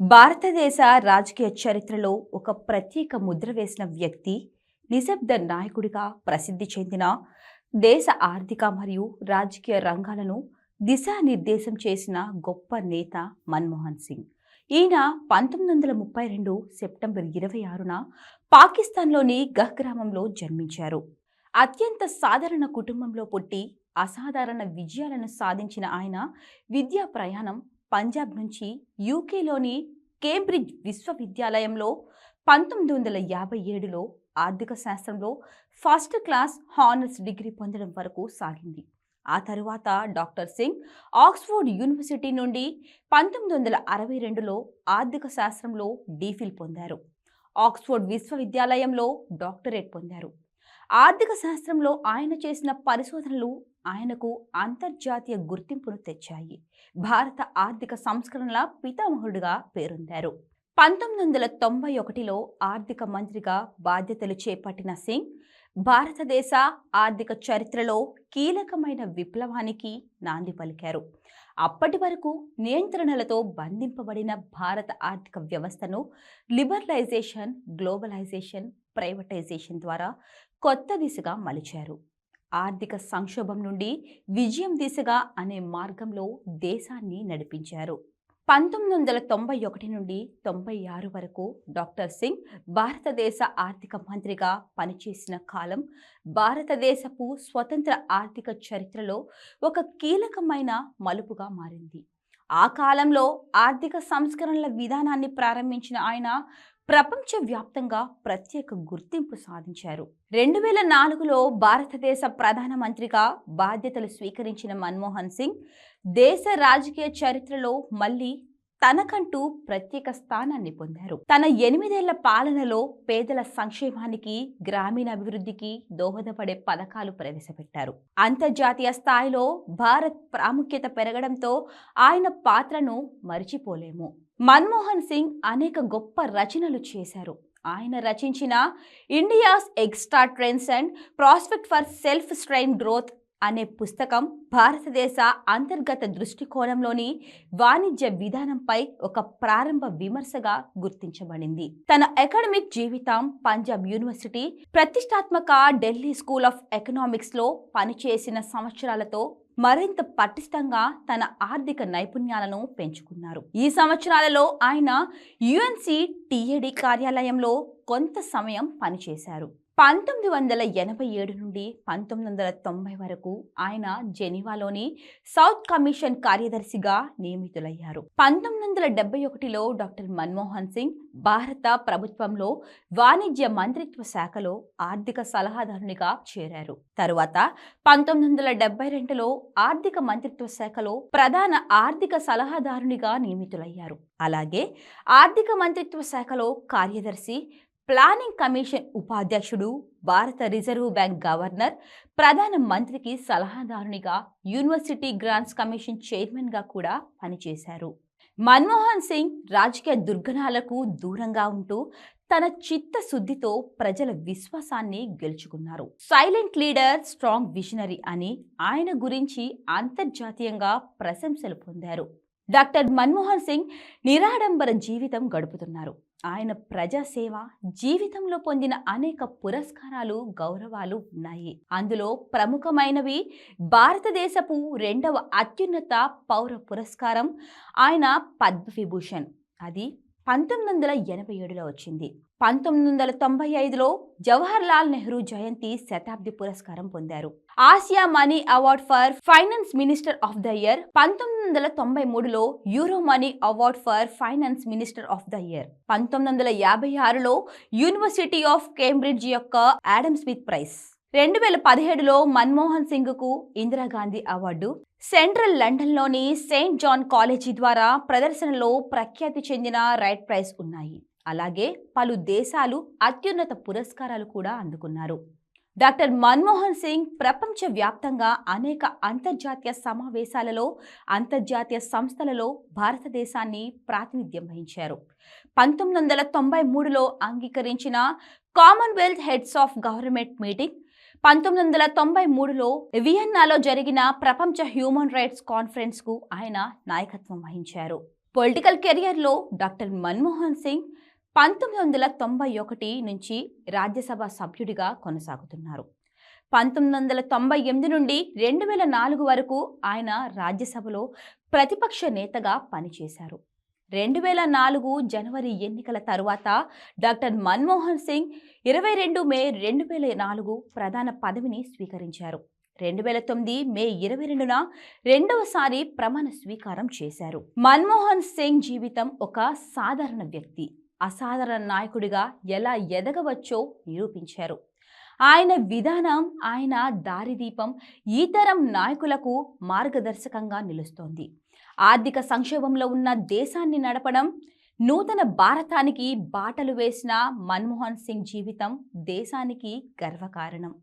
భారతదేశ రాజకీయ చరిత్రలో ఒక ప్రత్యేక ముద్ర వేసిన వ్యక్తి నిశ్శబ్ద నాయకుడిగా ప్రసిద్ధి చెందిన దేశ ఆర్థిక మరియు రాజకీయ రంగాలను దిశానిర్దేశం చేసిన గొప్ప నేత మన్మోహన్ సింగ్. ఈయన పంతొమ్మిది వందల ముప్పై రెండు సెప్టెంబర్ ఇరవై ఆరున పాకిస్తాన్లోని గహ్ గ్రామంలో జన్మించారు. అత్యంత సాధారణ కుటుంబంలో పుట్టి అసాధారణ విజయాలను సాధించిన ఆయన విద్యా ప్రయాణం పంజాబ్ నుంచి యూకేలోని కేంబ్రిడ్జ్ విశ్వవిద్యాలయంలో పంతొమ్మిది వందల యాభై ఏడులో ఆర్థిక శాస్త్రంలో ఫస్ట్ క్లాస్ హానర్స్ డిగ్రీ పొందడం వరకు సాగింది. ఆ తరువాత డాక్టర్ సింగ్ ఆక్స్ఫోర్డ్ యూనివర్సిటీ నుండి పంతొమ్మిది వందల అరవై రెండులో ఆర్థిక శాస్త్రంలో డీఫిల్ పొందారు. ఆక్స్ఫోర్డ్ విశ్వవిద్యాలయంలో డాక్టరేట్ పొందారు. ఆర్థిక శాస్త్రంలో ఆయన చేసిన పరిశోధనలు ఆయనకు అంతర్జాతీయ గుర్తింపును తెచ్చాయి. భారత ఆర్థిక సంస్కరణల పితామహుడిగా పేరొందారు. పంతొమ్మిది వందల తొంభై ఒకటిలో ఆర్థిక మంత్రిగా బాధ్యతలు చేపట్టిన సింగ్ భారతదేశ ఆర్థిక చరిత్రలో కీలకమైన విప్లవానికి నాంది పలికారు. అప్పటి వరకు నియంత్రణలతో బంధింపబడిన భారత ఆర్థిక వ్యవస్థను లిబరలైజేషన్ గ్లోబలైజేషన్ ప్రైవేటైజేషన్ ద్వారా కొత్త దిశగా మలిచారు. ఆర్థిక సంక్షోభం నుండి విజయం దిశగా అనే మార్గంలో దేశాన్ని నడిపించారు. పంతొమ్మిది వందల తొంభై ఒకటి నుండి తొంభై ఆరు వరకు డాక్టర్ సింగ్ భారతదేశ ఆర్థిక మంత్రిగా పనిచేసిన కాలం భారతదేశపు స్వతంత్ర ఆర్థిక చరిత్రలో ఒక కీలకమైన మలుపుగా మారింది. ఆ కాలంలో ఆర్థిక సంస్కరణల విధానాన్ని ప్రారంభించిన ఆయన ప్రపంచవ్యాప్తంగా ప్రత్యేక గుర్తింపు సాధించారు. రెండు వేల నాలుగులో భారతదేశ ప్రధానమంత్రిగా బాధ్యతలు స్వీకరించిన మన్మోహన్ సింగ్ దేశ రాజకీయ చరిత్రలో మళ్ళీ తనకంటూ ప్రత్యేక స్థానాన్ని పొందారు. తన ఎనిమిదేళ్ళ పాలనలో పేదల సంక్షేమానికి గ్రామీణ అభివృద్ధికి దోహదపడే పథకాలు ప్రవేశపెట్టారు. అంతర్జాతీయ స్థాయిలో భారత్ ప్రాముఖ్యత పెరగడంతో ఆయన పాత్రను మరిచిపోలేము. మన్మోహన్ సింగ్ అనేక గొప్ప రచనలు చేశారు. ఆయన రచించిన India's extra trends and prospect for self strain growth అనే పుస్తకం భారతదేశ అంతర్గత దృష్టికోణంలోని వాణిజ్య విధానంపై ఒక ప్రారంభ విమర్శగా గుర్తించబడింది. తన అకాడమిక్ జీవితం పంజాబ్ యూనివర్సిటీ ప్రతిష్టాత్మక ఢిల్లీ స్కూల్ ఆఫ్ ఎకనామిక్స్లో పనిచేసిన సంవత్సరాలతో మరింత పటిష్టంగా తన ఆర్థిక నైపుణ్యాలను పెంచుకున్నారు. ఈ సంవత్సరాలలో ఆయన యుఎన్సి టిఏడి కార్యాలయంలో కొంత సమయం పనిచేశారు. పంతొమ్మిది వందల ఎనభై ఏడు నుండి పంతొమ్మిది వందల తొంభై వరకు ఆయన జెనీవాలోని సౌత్ కమిషన్ కార్యదర్శిగా నియమితులయ్యారు. పంతొమ్మిది వందల డెబ్బై ఒకటిలో డాక్టర్ మన్మోహన్ సింగ్ భారత ప్రభుత్వంలో వాణిజ్య మంత్రిత్వ శాఖలో ఆర్థిక సలహాదారునిగా చేరారు. తరువాత పంతొమ్మిది వందల డెబ్బై రెండులో ఆర్థిక మంత్రిత్వ శాఖలో ప్రధాన ఆర్థిక సలహాదారునిగా నియమితులయ్యారు. అలాగే ఆర్థిక మంత్రిత్వ శాఖలో కార్యదర్శి ప్లానింగ్ కమిషన్ ఉపాధ్యక్షుడు భారత రిజర్వ్ బ్యాంక్ గవర్నర్ ప్రధాన మంత్రికి సలహాదారునిగా యూనివర్సిటీ గ్రాంట్స్ కమిషన్ చైర్మన్గా కూడా పనిచేశారు. మన్మోహన్ సింగ్ రాజకీయ దుర్గణాలకు దూరంగా ఉంటూ తన చిత్తశుద్ధితో ప్రజల విశ్వాసాన్ని గెలుచుకున్నారు. సైలెంట్ లీడర్ స్ట్రాంగ్ విజనరీ అని ఆయన గురించి అంతర్జాతీయంగా ప్రశంసలు పొందారు. డాక్టర్ మన్మోహన్ సింగ్ నిరాడంబర జీవితం గడుపుతున్నారు. ఆయన ప్రజాసేవ జీవితంలో పొందిన అనేక పురస్కారాలు గౌరవాలు ఉన్నాయి. అందులో ప్రముఖమైనవి భారతదేశపు రెండవ అత్యున్నత పౌర పురస్కారం ఆయన పద్మవిభూషణ్. అది పంతొమ్మిది వందల ఎనభై ఏడులో వచ్చింది. పంతొమ్మిది వందల తొంభై ఐదులో జవహర్ లాల్ నెహ్రూ జయంతి శతాబ్ది పురస్కారం పొందారు. Asia money award for finance minister of the year పంతొమ్మిది వందల తొంభై మూడులో Euro money award for finance minister of the year పంతొమ్మిది వందల యాభై ఆరులో యూనివర్సిటీ ఆఫ్ కేంబ్రిడ్జ్ యొక్క యాడమ్ స్మిత్ ప్రైజ్ రెండు వేల పదిహేడులో మన్మోహన్ సింగ్కు ఇందిరాగాంధీ అవార్డు సెంట్రల్ లండన్లోని సెయింట్ జాన్ కాలేజీ ద్వారా ప్రదర్శనలో ప్రఖ్యాతి చెందిన రైట్ ప్రైజ్ ఉన్నాయి. అలాగే పలు దేశాలు అత్యున్నత పురస్కారాలు కూడా అందుకున్నారు. డాక్టర్ మన్మోహన్ సింగ్ ప్రపంచవ్యాప్తంగా అనేక అంతర్జాతీయ సమావేశాలలో అంతర్జాతీయ సంస్థలలో భారతదేశాన్ని ప్రాతినిధ్యం వహించారు. పంతొమ్మిది వందల తొంభై మూడులో అంగీకరించిన commonwealth heads of government meeting పంతొమ్మిది వందల తొంభై మూడులో వియన్నాలో జరిగిన ప్రపంచ హ్యూమన్ రైట్స్ కాన్ఫరెన్స్కు ఆయన నాయకత్వం వహించారు. పొలిటికల్ కెరియర్లో డాక్టర్ మన్మోహన్ సింగ్ పంతొమ్మిది వందల తొంభై ఒకటి నుంచి రాజ్యసభ సభ్యుడిగా కొనసాగుతున్నారు. పంతొమ్మిది వందల తొంభై ఎనిమిది నుండి రెండు వేల నాలుగు వరకు ఆయన రాజ్యసభలో ప్రతిపక్ష నేతగా పనిచేశారు. రెండు వేల నాలుగు జనవరి ఎన్నికల తరువాత డాక్టర్ మన్మోహన్ సింగ్ ఇరవై రెండు మే రెండు వేల నాలుగు ప్రధాన పదవిని స్వీకరించారు. రెండు వేల తొమ్మిది మే ఇరవై రెండున రెండవసారి ప్రమాణ స్వీకారం చేశారు. మన్మోహన్ సింగ్ జీవితం ఒక సాధారణ వ్యక్తి. అసాధారణ నాయకుడిగా ఎలా ఎదగవచ్చో నిరూపించారు. ఆయన విధానం ఆయన దారిదీపం ఈ తరం నాయకులకు మార్గదర్శకంగా నిలుస్తోంది. ఆర్థిక సంక్షోభంలో ఉన్న దేశాన్ని నడపడం నూతన భారతానికి బాటలు వేసిన మన్మోహన్ సింగ్ జీవితం దేశానికి గర్వకారణం.